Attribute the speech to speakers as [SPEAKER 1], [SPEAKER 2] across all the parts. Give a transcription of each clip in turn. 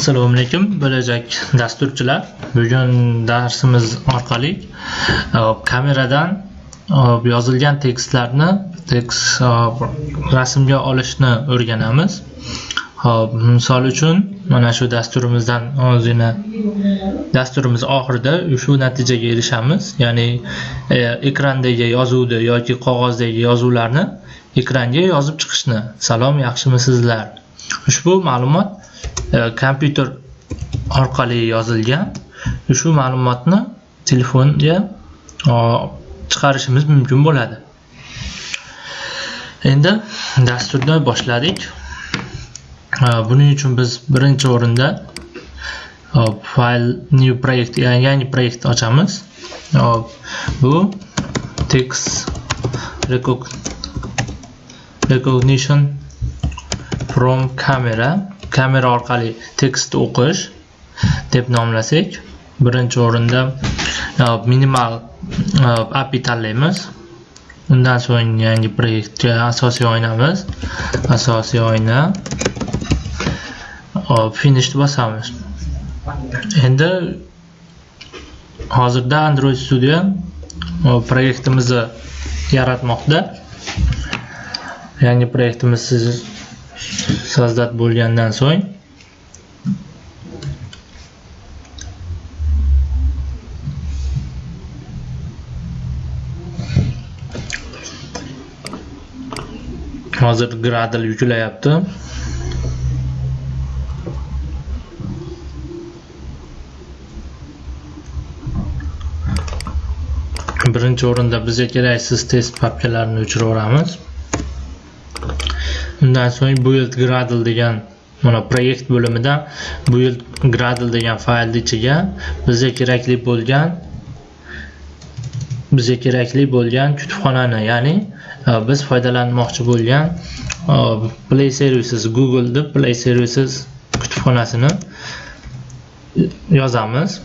[SPEAKER 1] Assalomu alaykum bo'lajak dasturchilar. Bugun darsimiz orqali e, kameradan e, yozilgan tekstlarni tekst e, rasmga olishni o'rganamiz. Hop, misol uchun mana shu dasturimizdan ozgina dasturimiz oxirida shu natijaga erishamiz. Ya'ni ekrandagi yozuvni yoki qog'ozdagi yozuvlarni ekranga yozib chiqishni. Salom, yaxshimisizlar? Ushbu ma'lumot E, kompyuter orqali yozilgan. Shu ma'lumotni telefonga chiqarishimiz mumkin bo'ladi. Endi dasturni boshladik. E, buning uchun biz birinchi o'rinda hop, file new proyekt ya'ni yangi proyekt ochamiz. Hop, Bu text recognition from camera kamera orqali tekst o'qish deb nomlasak birinchi o'rinda e, minimal e, API tanlaymiz. Undan so'ng yangi proyektga asosiy oynamiz. Asosiy oyna e, hop, finishni bosamiz. Endi hozirda Android Studio proyektimizni yaratmoqda. Yangi proyektimiz siz sozdat bo'lgandan so'ng hozir Gradle yuklayapti birinchi o'rinda bizga keraksiz test papkalarini o'chiraveramiz undan so'ng build gradle degan mana proyekt bo'limidan build gradle degan faylni ichiga bizga kerakli bo'lgan bizga kerakli bo'lgan kutubxonani ya'ni e, biz foydalanmoqchi bo'lgan e, play services google deb play services kutubxonasini yozamiz.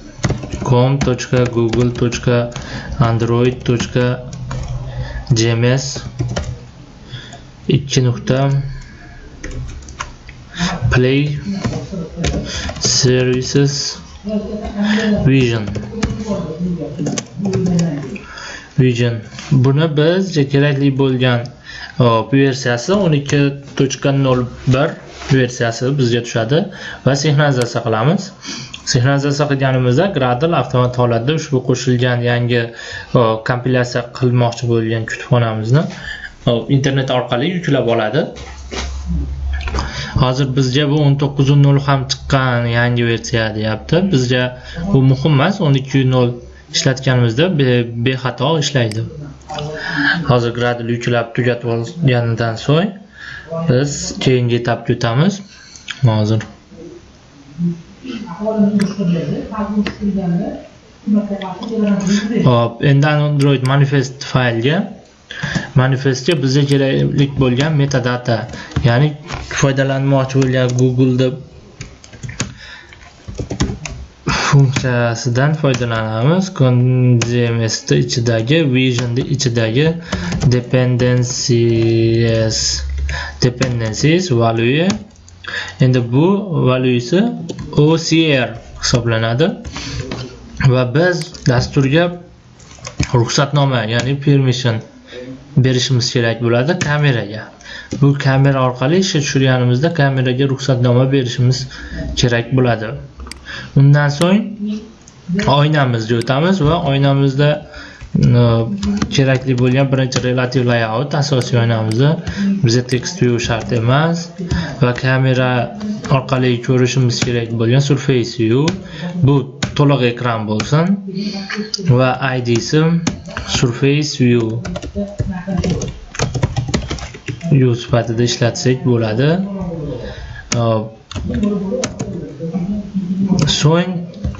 [SPEAKER 1] Com.google.android.gms ikki nuqta play services vision vision buni bizga kerakli bo'lgan hop, versiyasi 12.01 versiyasi bizga tushadi va sinxronizatsiya qilamiz. Sinxronizatsiya qilganimizda Gradle avtomat holatda ushbu qo'shilgan yangi hop, kompilyatsiya qilmoqchi bo'lgan kutubxonamizni hop, internet orqali yuklab oladi. Hozir bizga bu 19.0 ham chiqqan yangi versiya deyapti. Bizga bu muhim emas 12.0 ishlatganimizda be- bexato ishlaydi. Hozir Gradle yuklab tugatib olganidan so'ng biz keyingi etapga o'tamiz hozir. Hop, endi Android manifest faylga manifestga bizga kerakli bo'lgan metadata ya'ni foydalanmoqchi bo'lgan Google'da funksiyasidan foydalanamiz. ConGMS ichidagi Vision'ni ichidagi dependencies dependencies value endi bu valuesi OCR hisoblanadi. Va biz dasturga ruxsatnoma ya'ni permission berishimiz kerak bo'ladi kameraga. Bu kamera orqali ishga tushirganimizda kameraga ruxsatnoma berishimiz kerak bo'ladi. Undan so'ng oynamizga o'tamiz va oynamizda e, kerakli bo'lgan birinchi relative layout asosiy oynamizda bizga text view shart emas va kamera orqali ko'rishimiz kerak bo'lgan surface view bu to'liq ekran bo'lsin. Va idsi surface view view sifatida ishlatsak bo'ladi. Hop. so'ng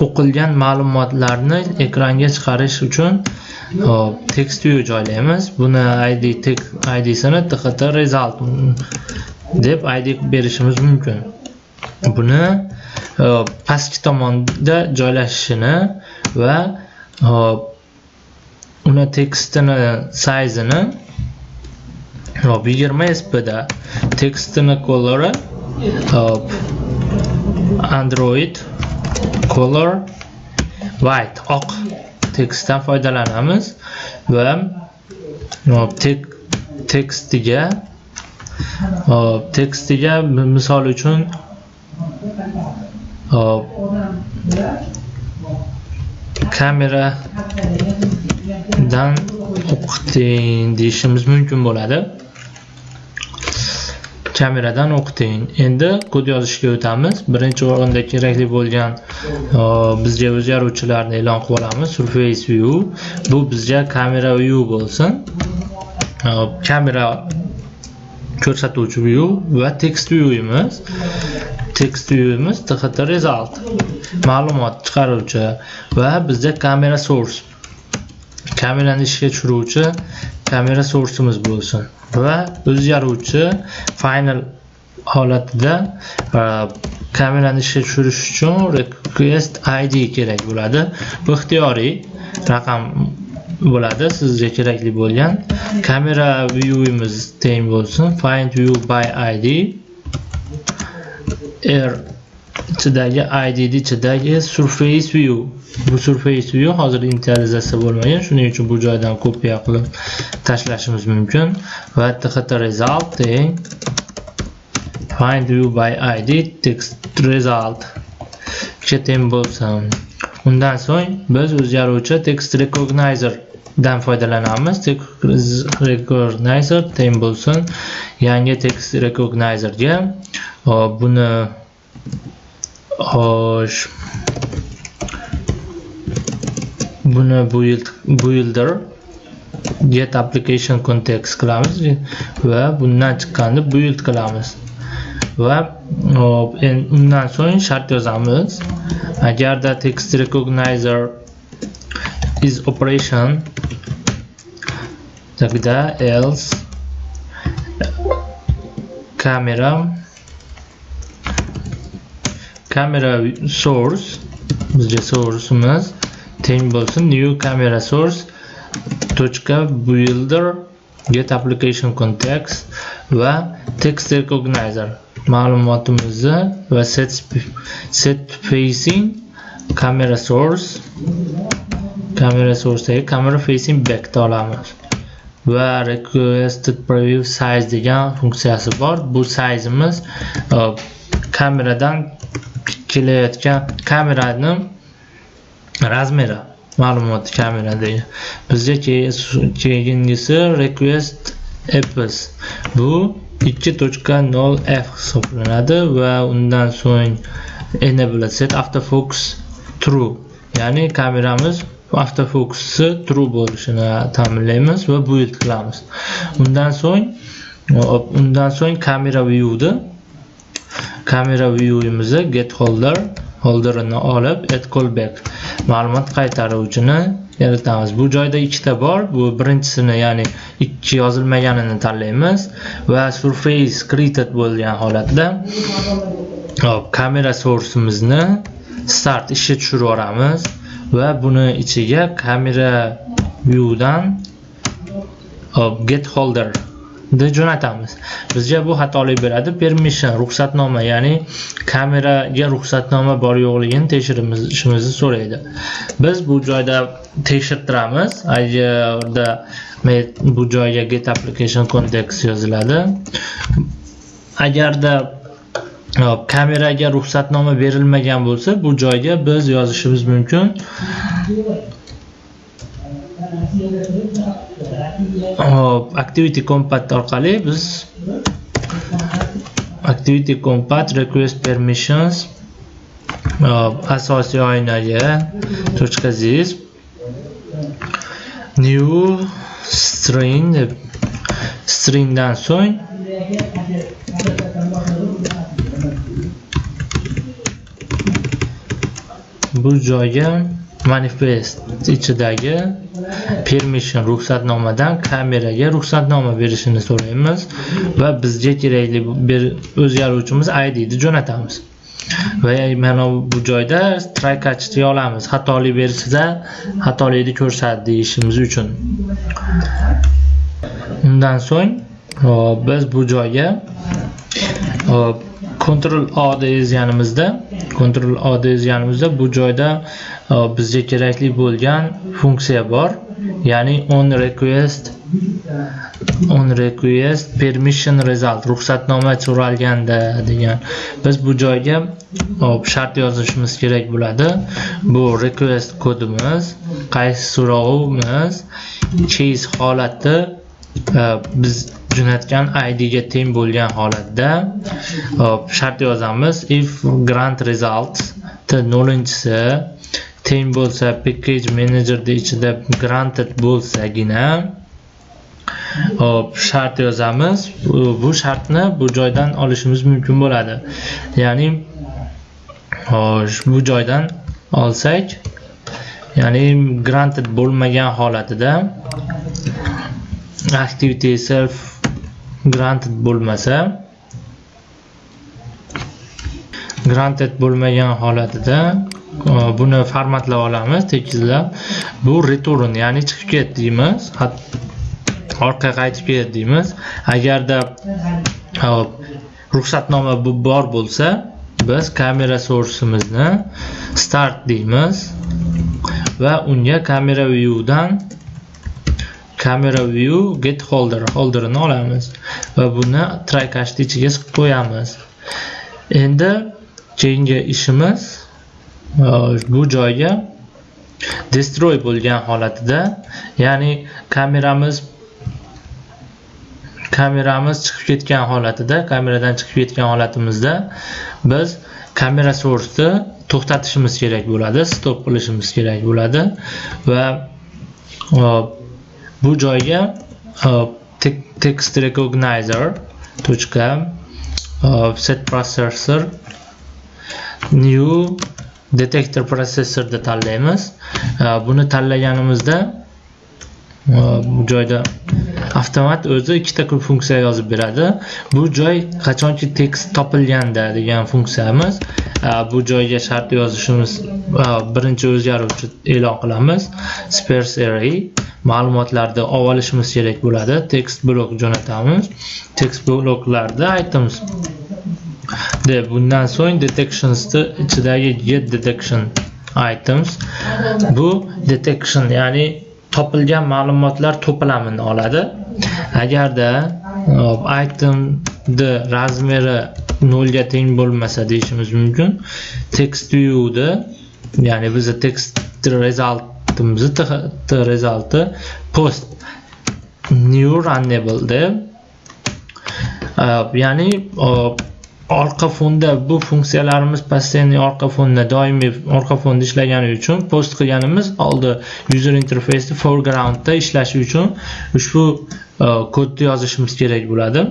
[SPEAKER 1] o'qilgan ma'lumotlarni ekranga chiqarish uchun hop, text view joylaymiz. Buni id idsini txt result deb id berishimiz mumkin. Buni pastki tomonda joylashishini va hop, uni tekstini sayzini hop, 20 sp da tekstini color'i hop, android color white oq tekstdan foydalanamiz va hop, tek tekstiga hop, tekstiga misol uchun hop, kameradan o'qiting deyishimiz mumkin bo'ladi. Kameradan o'qiting. Endi kod yozishga o'tamiz. Birinchi o'rinda kerakli bo'lgan bizga o'zgaruvchilarni e'lon qilib olamiz. Surface view. Bu bizga kamera view bo'lsin. Hop, kamera ko'rsatuvchi view va text viewimiz text viewimiz txt result. Ma'lumot chiqaruvchi va bizda kamera source. Kamerani ishga tushiruvchi kamera sourceimiz bo'lsin va o'zgaruvchi final holatida e, kamerani ishga tushirish uchun request id kerak bo'ladi. Bu ixtiyoriy raqam bo'ladi. Sizga kerakli bo'lgan kamera viewimiz teng bo'lsin. Find view by id r ichidagi id ichidagi surface view. Bu surface view hozir initializatsiya bo'lmagan. Shuning uchun bu joydan kopiya qilib tashlashimiz mumkin. Va txt result teng. Find view by id text result. Ga teng bo'lsin. Undan so'ng biz o'zgaruvchi text recognizer dan foydalanamiz. Text recognizer teng bo'lsin yangi text recognizerga buni xo'sh buni build builder get application context qilamiz va bundan chiqqanni build qilamiz. Va undan so'ng shart yozamiz. Agarda text recognizer is operation tagida else camera camera source bizga sourceimiz teng bo'lsin new camera source точка builder get application context va text recognizer ma'lumotimizni va set sp- set facing camera source camera source'dagi camera facing back'da olamiz va requested preview size degan funksiyasi bor. Bu sizeimiz uh, kameradan kelayotgan kamerani razmeri ma'lumot kameradagi bizga ke- keyingisi request apps bu 2.0f hisoblanadi va undan so'ng enable set autofocus true. Ya'ni kameramiz avtofokusi true bo'lishini ta'minlaymiz va build qilamiz. Undan so'ng hop, undan so'ng kamera viewni kamera viewimizni get holder holderini olib add callback ma'lumot qaytaruvchini yaratamiz. Bu joyda ikkita bor. Bu birinchisini ya'ni ikki yozilmaganini tanlaymiz va surface created bo'lgan holatda hop, kamera source'imizni start ishga tushirib yuboramiz va buni ichiga kamera viewdan hop, oh, get holder ni jo'natamiz. Bizga bu xatolik beradi. Permission ruxsatnoma ya'ni kameraga ruxsatnoma bor yo'qligini tekshirishimizni so'raydi. Biz bu joyda tekshirtiramiz. Agarda me- bu joyga get application context yoziladi agarda kameraga ruxsatnoma berilmagan bo'lsa bu joyga biz yozishimiz mumkin. Hop, activity compat orqali biz activity compat request permissions hop, asosiy oynaga точка .zis. New string deb stringdan so'ng bu joyga manifest ichidagi permission ruxsatnomadan kameraga ruxsatnoma berishini so'raymiz va bizga kerakli bir o'zgaruvchimiz id ni jo'natamiz. Va mana bu joyda try olamiz. Xatolik bersada xatolikni ko'rsatdi deyishimiz uchun. Undan so'ng hop, biz bu joyga hop, Ctrl O deyizganimizda, control O deyizganimizda bu joyda e, bizga kerakli bo'lgan funksiya bor. Ya'ni on request on request permission result ruxsatnoma so'ralganda degan. Biz bu joyga hop, shart yozishimiz kerak bo'ladi. Bu request kodimiz, qaysi so'rovimiz, case holati e, biz jo'natgan idga teng bo'lgan holatda hop, shart yozamiz. If grant result nollinchisi teng bo'lsa package managerda ichida granted bo'lsagina hop shart yozamiz. Bu, bu shartni bu joydan olishimiz mumkin bo'ladi. Ya'ni xo'sh bu joydan olsak ya'ni granted bo'lmagan holatida activity self granted bo'lmasa granted bo'lmagan holatida e, buni formatlab olamiz tekizlab bu return ya'ni chiqib ket deymiz orqaga qaytib ket deymiz. Agarda hop ruxsatnoma bu bor bo'lsa biz kamera source'imizni start deymiz va unga kamera viewdan camera view get holder holderini olamiz va buni try cache ichiga sig'ib qo'yamiz. Endi keyingi ishimiz e, bu joyga destroy bo'lgan holatida ya'ni kameramiz kameramiz chiqib ketgan holatida kameradan chiqib ketgan holatimizda biz kamera source'ni to'xtatishimiz kerak bo'ladi stop qilishimiz kerak bo'ladi va hop, bu joyga uh, hop, text recognizer точка hop, uh, set processor new detector processorni tanlaymiz. Uh, buni tanlaganimizda bu joyda avtomat o'zi ikkita xil funksiya yozib beradi. Bu joy qachonki tekst topilganda degan funksiyamiz bu joyga shart yozishimiz birinchi o'zgaruvchi e'lon qilamiz. Sparse array ma'lumotlarni olib olishimiz kerak bo'ladi. Text blok jo'natamiz. Text bloklarda aytamiz de bundan so'ng detectionsni ichidagi get detection items bu detection ya'ni topilgan ma'lumotlar to'plamini oladi. Agarda hop, itemni razmeri nolga teng bo'lmasa deyishimiz mumkin. Text viewni ya'ni bizni text resultimizni resulti post new runnable deb ya'ni uh, orqa fonda bu funksiyalarimiz постоянный orqa fonda doimiy orqa fonda ishlagani uchun post qilganimiz oldi. User interface foregroundda ishlashi uchun ushbu e, kodni yozishimiz kerak bo'ladi.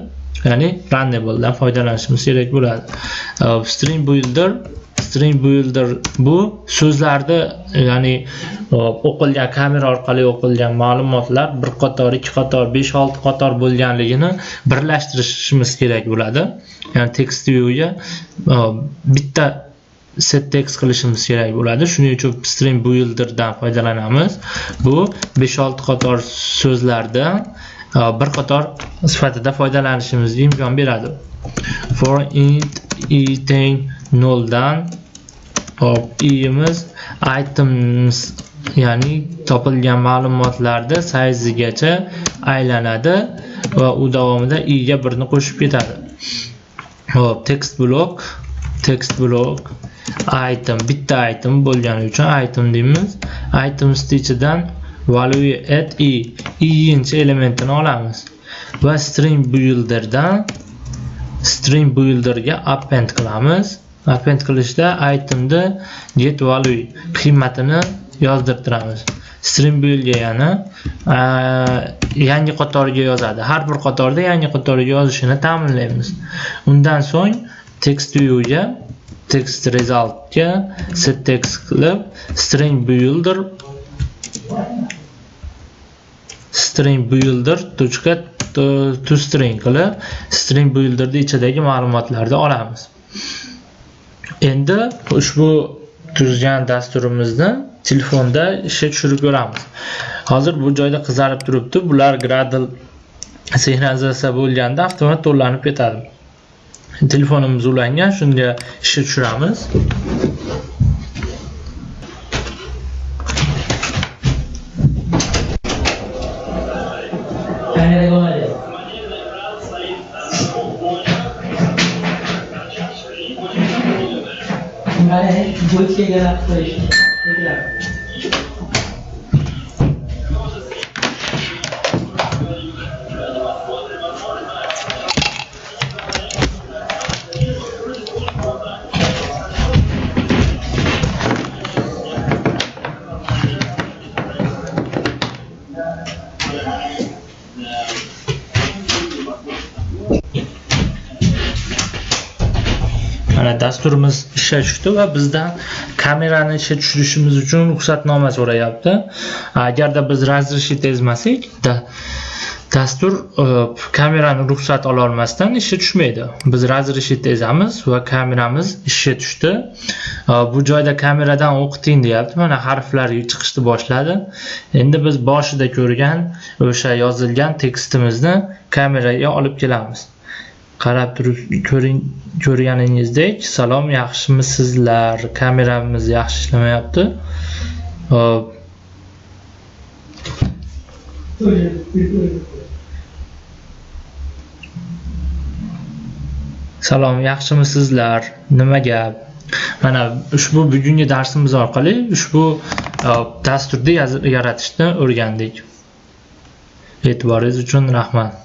[SPEAKER 1] Ya'ni runnabledan foydalanishimiz kerak bo'ladi. Uh, string builder string builder bu so'zlarni ya'ni e, o'qilgan kamera orqali o'qilgan ma'lumotlar bir qator ikki qator besh olti qator bo'lganligini birlashtirishimiz kerak bo'ladi. Ya'ni text viewga e, bitta set text qilishimiz kerak bo'ladi. Shuning uchun string builderdan foydalanamiz. Bu 5-6 qator so'zlarda e, bir qator sifatida foydalanishimizga imkon beradi. For int i noldan 0 dan hop i'imiz items ya'ni topilgan ma'lumotlarda sayzigacha aylanadi va u davomida i ga birni qo'shib ketadi. Hop text block text block item bitta item bo'lgani uchun item deymiz. Items ichidan value at i i'inchi elementini olamiz va string builderdan string builderga append qilamiz. Append qilishda itemni get value qiymatini yozdirtiramiz. String buildga yana yangi qatoriga yozadi. Har bir qatorda yangi qatoriga yozishini ta'minlaymiz. Undan so'ng text viewga text resultga set text qilib string builder string builder точка to string qilib string builderni ichidagi ma'lumotlarni olamiz. Endi ushbu tuzgan dasturimizni telefonda ishga tushirib ko'ramiz. Hozir bu joyda qizarib turibdi bular gradle sinxronizatsiya bo'lganda avtomat to'llanib ketadi. Telefonimiz ulangan shunga ishga tushiramiz.
[SPEAKER 2] Kameraga oladi. Mana bo'chkaga
[SPEAKER 1] dasturimiz ishga tushdi va bizdan kamerani ishga tushirishimiz uchun ruxsatnoma so'rayapti. Agarda biz разрешить ezmasak da, dastur e, kamerani ruxsat ololmasdan ishga tushmaydi. Biz разрешить ezamiz va kameramiz ishga tushdi. Bu joyda kameradan o'qiting deyapti. Mana harflar chiqishni boshladi. Endi biz boshida ko'rgan o'sha yozilgan tekstimizni kameraga olib kelamiz. Qarab turib ko'ring ko'rganingizdek salom yaxshimisizlar? Kameramiz yaxshi ishlamayapti. Hop, salom yaxshimisizlar? Nima gap? Mana ushbu bugungi darsimiz orqali ushbu e, dasturni yaratishni o'rgandik. E'tiboringiz uchun rahmat.